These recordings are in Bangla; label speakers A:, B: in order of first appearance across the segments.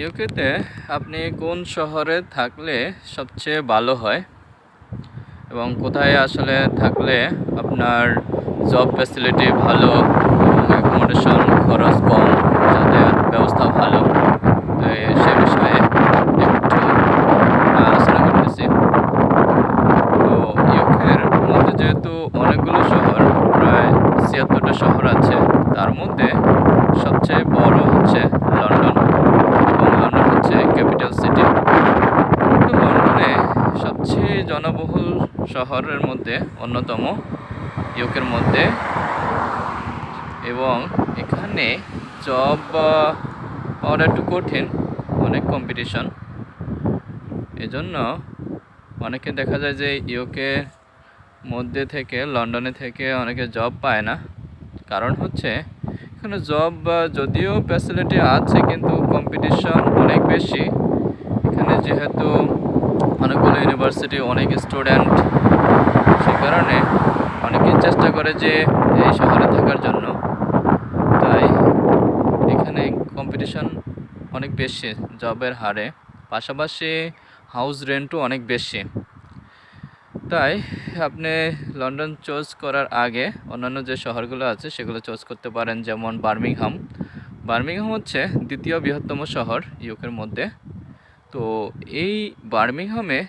A: ইউকেতে আপনি কোন শহরে থাকলে সবচেয়ে ভালো হয়? এবং কোথায় আসলে থাকলে আপনার জব ফ্যাসিলিটি ভালো অ্যাকোমোডেশন খরচ কম, যাতায়াত ব্যবস্থা ভালো? তো সে বিষয়ে একটু আলোচনা করতেছি। তো ইউকের মধ্যে যেহেতু অনেকগুলো শহর, প্রায় ছিয়াত্তরটা শহর আছে, তার মধ্যে সবচেয়ে বড় হচ্ছে লন্ডন এবং লন্ডন হচ্ছে ক্যাপিটাল সিটি তো লন্ডনে সবচেয়ে জনবহুল শহরের মধ্যে অন্যতম ইউকের মধ্যে এবং এখানে জব পাওয়াটা একটু কঠিন, অনেক কম্পিটিশন এজন্য অনেকে দেখা যায় যে ইউকে মধ্যে থেকে, লন্ডনে থেকে অনেকে জব পায় না। কারণ হচ্ছে, এখানে জব যদিও ফ্যাসিলিটি আছে, কিন্তু কম্পিটিশন অনেক বেশি। এখানে যেহেতু অনেকগুলো ইউনিভার্সিটি অনেক স্টুডেন্ট কারণে অনেকেই চেষ্টা করে যে এই শহরে থাকার জন্য। তাই এখানে কম্পিটিশন অনেক বেশি জবের হারে। পাশাপাশি হাউস রেন্টও অনেক বেশি। তাই আপনি লন্ডন চুজ করার আগে অন্যান্য যে শহরগুলো আছে সেগুলো চুজ করতে পারেন, যেমন বার্মিংহাম বার্মিংহাম হচ্ছে দ্বিতীয় বৃহত্তম শহর ইউকের মধ্যে। তো এই বার্মিংহামে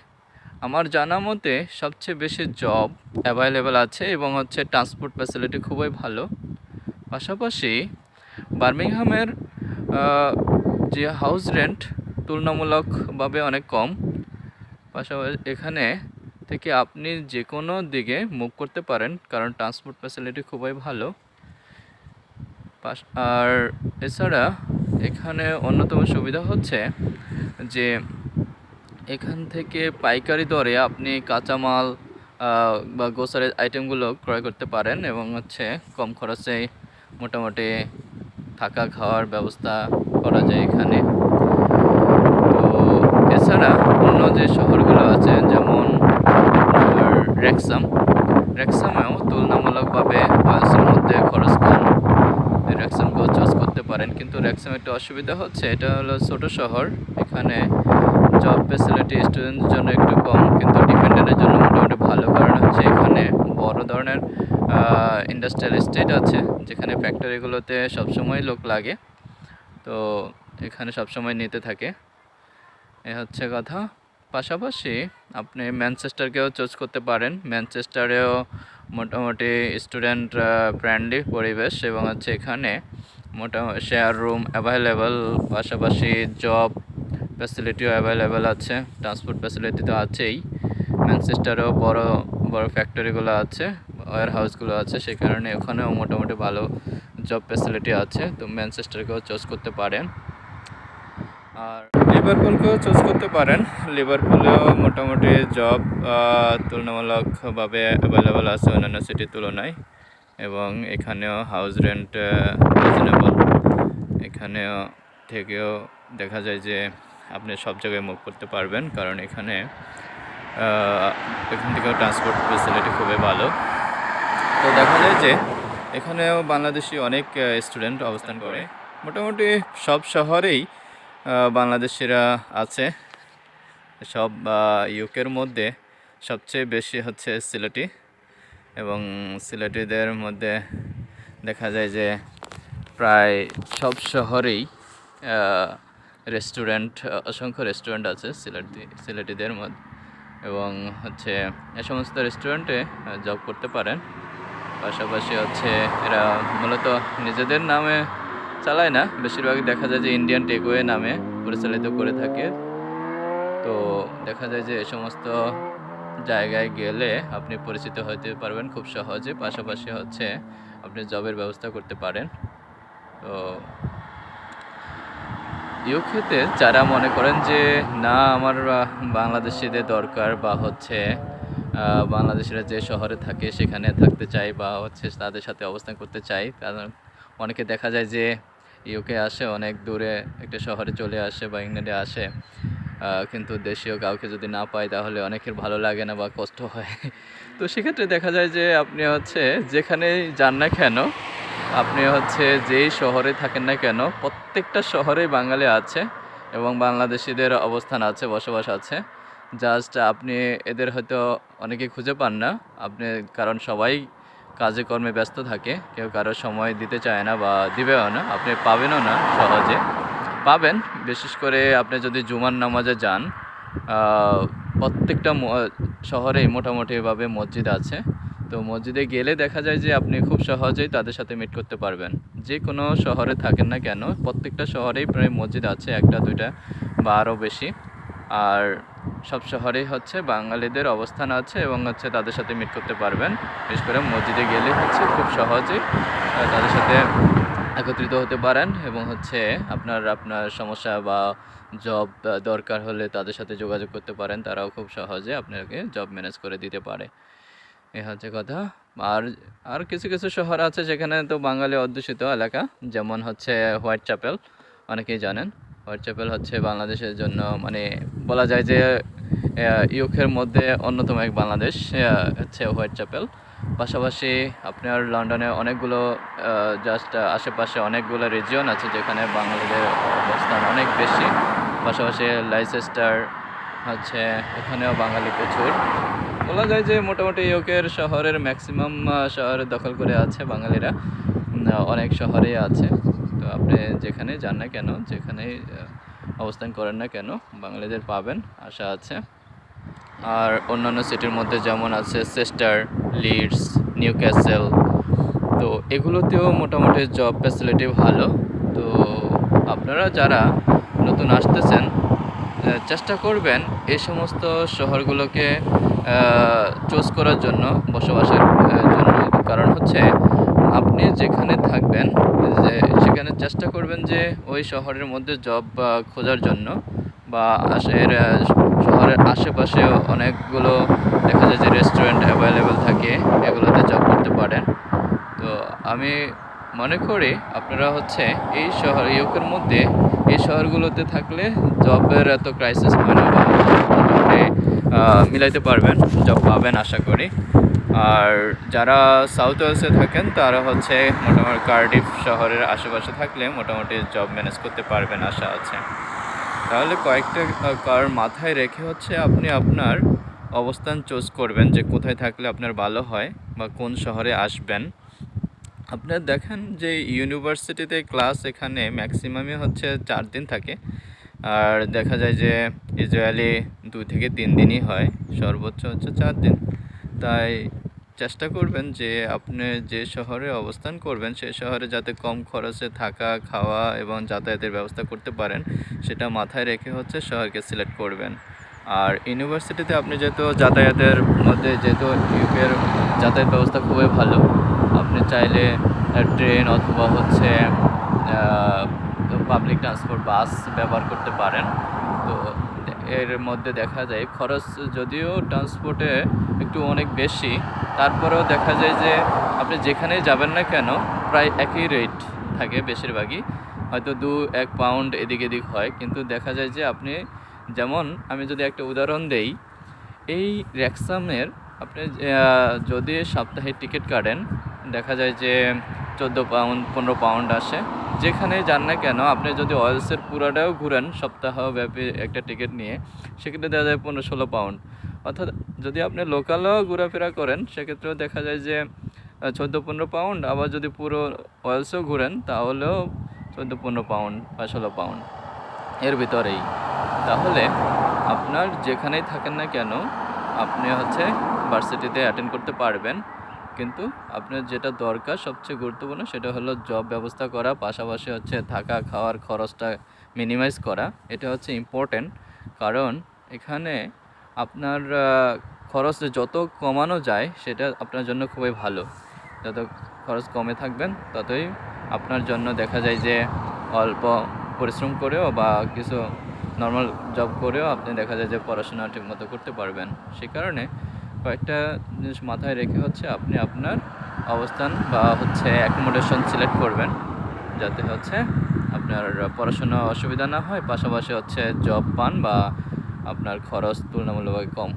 A: আমার জানা মতে সবচেয়ে বেশি জব অ্যাভেলেবেল আছে এবং হচ্ছে ট্রান্সপোর্ট ফ্যাসিলিটি খুবই ভালো। পাশাপাশি বার্মিংহামের যে হাউস রেন্ট তুলনামূলকভাবে অনেক কম। পাশাপাশি এখানে থেকে আপনি যে কোনো দিকে মুভ করতে পারেন কারণ ট্রান্সপোর্ট ফ্যাসিলিটি খুবই ভালো। আর এছাড়া এখানে অন্যতম সুবিধা হচ্ছে যে এখান থেকে পাইকারি দরে আপনি কাঁচামাল বা গ্রোসারি আইটেমগুলো ক্রয় করতে পারেন এবং হচ্ছে কম খরচে মোটামুটি থাকা খাওয়ার ব্যবস্থা করা যায় এখানে। তো এছাড়া অন্য যে শহরগুলো আছে, যেমন রেক্সাম রেক্সামেও তুলনামূলকভাবে ওয়েলসের মধ্যে খরচ কম। রেক্সামকেও চুজ করতে পারেন, কিন্তু রেক্সাম একটু অসুবিধা হচ্ছে, এটা হলো ছোট শহর, এখানে জব ফেসিলিটি স্টুডেন্টদের জন্য একটু কম, কিন্তু ডিপেন্ডেন্টের জন্য মোটামুটি ভালো, কারণ হচ্ছে এখানে বড় ধরনের ইন্ডাস্ট্রিয়াল স্টেট আছে, যেখানে ফ্যাক্টরিগুলোতে সবসময় লোক লাগে, তো এখানে সবসময় নিতে থাকে। এ হচ্ছে কথা। পাশাপাশি আপনি ম্যানচেস্টারকেও চুজ করতে পারেন। ম্যানচেস্টারেও মোটামুটি স্টুডেন্ট ফ্রেন্ডলি পরিবেশ এবং হচ্ছে এখানে মোটামুটি শেয়ার রুম অ্যাভেলেবেল পাশাপাশি জব ফ্যাসিলিটিও অ্যাভেলেবেল আছে ট্রান্সপোর্ট ফ্যাসিলিটি তো আছেই। ম্যানচেস্টারেও বড় বড় ফ্যাক্টরিগুলো আছে ওয়ার হাউসগুলো আছে, সেই কারণে ওখানেও মোটামুটি ভালো জব ফ্যাসিলিটি আছে, তো ম্যানচেস্টারকেও চুজ করতে পারেন। আর লিভারপুলকেও চুজ করতে পারেন। লিভারপুলেও মোটামুটি জব তুলনামূলকভাবে অ্যাভেলেবেল আছে অন্যান্য সিটির তুলনায়, এবং এখানেও হাউস রেন্ট রিজনেবল এখানেও থেকেও দেখা যায় যে আপনি সব জায়গায় মুভ করতে পারবেন। কারণ এখানে এখান থেকেও ট্রান্সপোর্ট ফেসিলিটি খুবই ভালো। তো দেখা যায় যে, এখানেও বাংলাদেশি অনেক স্টুডেন্ট অবস্থান করে। মোটামুটি সব শহরেই বাংলাদেশিরা আছে। সব ইউকের মধ্যে সবচেয়ে বেশি হচ্ছে সিলেটি। এবং সিলেটিদের মধ্যে দেখা যায় যে, প্রায় সব শহরেই রেস্টুরেন্ট অসংখ্য রেস্টুরেন্ট আছে সিলেটি, সিলেটিদের মধ্যে। এবং হচ্ছে এ সমস্ত রেস্টুরেন্টে জব করতে পারেন। পাশাপাশি হচ্ছে এরা মূলত নিজেদের নামে চালায় না। বেশিরভাগ দেখা যায় যে ইন্ডিয়ান টেকওয়ে নামে পরিচালিত করে থাকে। তো দেখা যায় যে এ সমস্ত জায়গায় গেলে আপনি পরিচিত হতে পারবেন খুব সহজে। পাশাপাশি হচ্ছে আপনি জবের ব্যবস্থা করতে পারেন। তো ইউকেতে যারা মনে করেন যে, না, আমার বাংলাদেশিদের দরকার বা হচ্ছে বাংলাদেশিরা যে শহরে থাকে, সেখানে থাকতে চাই বা হচ্ছে তাদের সাথে অবস্থান করতে চাই কারণ অনেকে দেখা যায় যে ইউকে আসে, অনেক দূরে একটা শহরে চলে আসে বা ইংল্যান্ডে আসে কিন্তু দেশীয় কাউকে যদি না পায়, তাহলে অনেকের ভালো লাগে না বা কষ্ট হয়। তো সেক্ষেত্রে দেখা যায় যে, আপনি হচ্ছে, যেখানেই যান না কেন আপনি হচ্ছে যেই শহরে থাকেন না কেন, প্রত্যেকটা শহরেই বাঙালি আছে এবং বাংলাদেশিদের অবস্থান আছে, বসবাস আছে। জাস্ট আপনি এদের হয়তো অনেকে খুঁজে পান না। আপনি, কারণ সবাই কাজে কর্মে ব্যস্ত থাকে। কেউ কারও সময় দিতে চায় না বা দিবেও না। আপনি পাবেনও না সহজে। পাবেন, বিশেষ করে আপনি যদি জুমার নামাজে যান প্রত্যেকটা শহরেই মোটামুটিভাবে মসজিদ আছে। তো মসজিদে গেলে দেখা যায় যে আপনি খুব সহজেই তাদের সাথে মিট করতে পারবেন। যে কোনো শহরে থাকেন না কেন, প্রত্যেকটা শহরেই প্রায় মসজিদ আছে, একটা, দুইটা, বা আরও বেশি। আর সব শহরেই হচ্ছে বাঙালিদের অবস্থান আছে এবং হচ্ছে তাদের সাথে মিট করতে পারবেন। বিশেষ করে মসজিদে গেলে হচ্ছে খুব সহজেই তাদের সাথে একত্রিত হতে পারেন এবং হচ্ছে আপনার আপনার সমস্যা বা জব দরকার হলে তাদের সাথে যোগাযোগ করতে পারেন। তারাও খুব সহজে আপনাকে জব ম্যানেজ করে দিতে পারে। এ হচ্ছে কথা। আর আর কিছু কিছু শহর আছে যেখানে তো বাঙালি অধ্যুষিত এলাকা, যেমন হচ্ছে হোয়াইট চ্যাপেল অনেকেই জানেন। হোয়াইট চ্যাপেল হচ্ছে বাংলাদেশের জন্য মানে বলা যায় যে ইউকের মধ্যে অন্যতম এক বাংলাদেশ হচ্ছে হোয়াইট চ্যাপেল পাশাপাশি আপনার লন্ডনে অনেকগুলো জাস্ট আশেপাশে অনেকগুলো রিজিয়ন আছে যেখানে বাঙালিদের অবস্থান অনেক বেশি। পাশাপাশি লাইসেস্টার হচ্ছে ওখানেও বাঙালি প্রচুর। বলা যায় যে মোটামুটি ইউকের শহরের ম্যাক্সিমাম শহরে দখল করে আছে বাঙালিরা। অনেক শহরেই আছে। তো আপনি যেখানে যান না কেন যেখানে অবস্থান করেন না কেন, বাঙালিদের পাবেন, আশা আছে। আর অন্যান্য সিটির মধ্যে যেমন আছে সেস্টার লিডস নিউ ক্যাসেল তো এগুলোতেও মোটামুটি জব ফ্যাসিলিটি ভালো। তো আপনারা যারা নতুন আসতেছেন চেষ্টা করবেন এই সমস্ত শহরগুলোকে চুজ করার জন্য, বসবাসের জন্য। কারণ হচ্ছে, আপনি যেখানে থাকবেন, যে সেখানে চেষ্টা করবেন যে ওই শহরের মধ্যে জব খোঁজার জন্য। বা আশের শহরের আশেপাশে অনেকগুলো দেখা যায় যে রেস্টুরেন্ট অ্যাভেলেবেল থাকে, এগুলোতে জব করতে পারেন। তো আমি মনে করি আপনারা হচ্ছে এই শহর ইউকের মধ্যে, এই শহরগুলোতে থাকলে জবের এত ক্রাইসিস হয় না। বা মিলাইতে পারবেন জব পাবেন আশা করি। আর যারা সাউথ ওয়েলসে থাকেন, তারা হচ্ছে মোটামুটি কার্ডিফ শহরের আশেপাশে থাকলে মোটামুটি জব ম্যানেজ করতে পারবেন আশা আছে। তাহলে কয়েকটা কার মাথায় রেখে হচ্ছে আপনি আপনার অবস্থান চুজ করবেন, যে কোথায় থাকলে আপনার ভালো হয় বা কোন শহরে আসবেন। আপনার দেখেন যে ইউনিভার্সিটিতে ক্লাস এখানে ম্যাক্সিমামই হচ্ছে চার দিন থাকে। আর দেখা যায় যে ইউজুয়ালি দুই থেকে তিন দিনই হয়, সর্বোচ্চ হচ্ছে চার দিন। তাই চেষ্টা করবেন যে আপনি যে শহরে অবস্থান করবেন সেই শহরে যাতে কম খরচে থাকা, খাওয়া এবং যাতায়াতের ব্যবস্থা করতে পারেন, সেটা মাথায় রেখে হচ্ছে শহরকে সিলেক্ট করবেন। আর ইউনিভার্সিটিতে আপনি যেহেতু যাতায়াতের মধ্যে, যেহেতু ইউকের যাতায়াত ব্যবস্থা খুবই ভালো, আপনি চাইলে ট্রেন অথবা হচ্ছে পাবলিক ট্রান্সপোর্ট বাস ব্যবহার করতে পারেন। তো এর মধ্যে দেখা যায়, খরচ যদিও ট্রান্সপোর্টে একটু অনেক বেশি, তারপরেও দেখা যায় যে আপনি যেখানেই যাবেন না কেন, প্রায় একই রেট থাকে বেশিরভাগই। হয়তো দু, এক পাউন্ড এদিক এদিক হয়, কিন্তু দেখা যায় যে আপনি যেমন আমি যদি একটা উদাহরণ দেই, এই র্যাক্সামের আপনি যদি সাপ্তাহিক টিকিট কাটেন, দেখা যায় যে চোদ্দ পাউন্ড পনেরো পাউন্ড আসে যেখানে যান না কেন, আপনি যদি অয়েলসের পুরাটাও ঘুরেন, সপ্তাহব্যাপী একটা টিকিট নিয়ে, সেক্ষেত্রে দেখা যায় পনেরো ষোলো পাউন্ড অর্থাৎ যদি আপনি লোকালও ঘোরাফেরা করেন, সেক্ষেত্রেও দেখা যায় যে চোদ্দ পনেরো পাউন্ড আবার যদি পুরো অয়েলসও ঘুরেন, তাহলেও চোদ্দ পনেরো পাউন্ড বা ষোলো পাউন্ড এর ভিতরেই। তাহলে আপনার যেখানেই থাকেন না কেন, আপনি হচ্ছে ভার্সিটিতে অ্যাটেন্ড করতে পারবেন। কিন্তু আপনার যেটা দরকার, সবচেয়ে গুরুত্বপূর্ণ সেটা হলো জব ব্যবস্থা করা, পাশাপাশি হচ্ছে থাকা, খাওয়ার খরচটা মিনিমাইজ করা। এটা হচ্ছে ইম্পর্ট্যান্ট কারণ এখানে আপনার খরচ যত কমানো যায় সেটা আপনার জন্য খুবই ভালো। যত খরচ কমে থাকবেন ততই আপনার জন্য দেখা যায় যে অল্প পরিশ্রম করেও বা কিছু নর্মাল জব করেও আপনি দেখা যায় যে পড়াশোনা ঠিকমতো করতে পারবেন। সে কারণে কয়েকটা জিনিস মাথায় রেখে হচ্ছে আপনি আপনার অবস্থান বা হচ্ছে অ্যাকোমোডেশন সিলেক্ট করবেন, যাতে হচ্ছে আপনার পড়াশোনা অসুবিধা না হয়, পাশাপাশি হচ্ছে জব পান বা আপনার খরচ তুলনামূলকভাবে কম।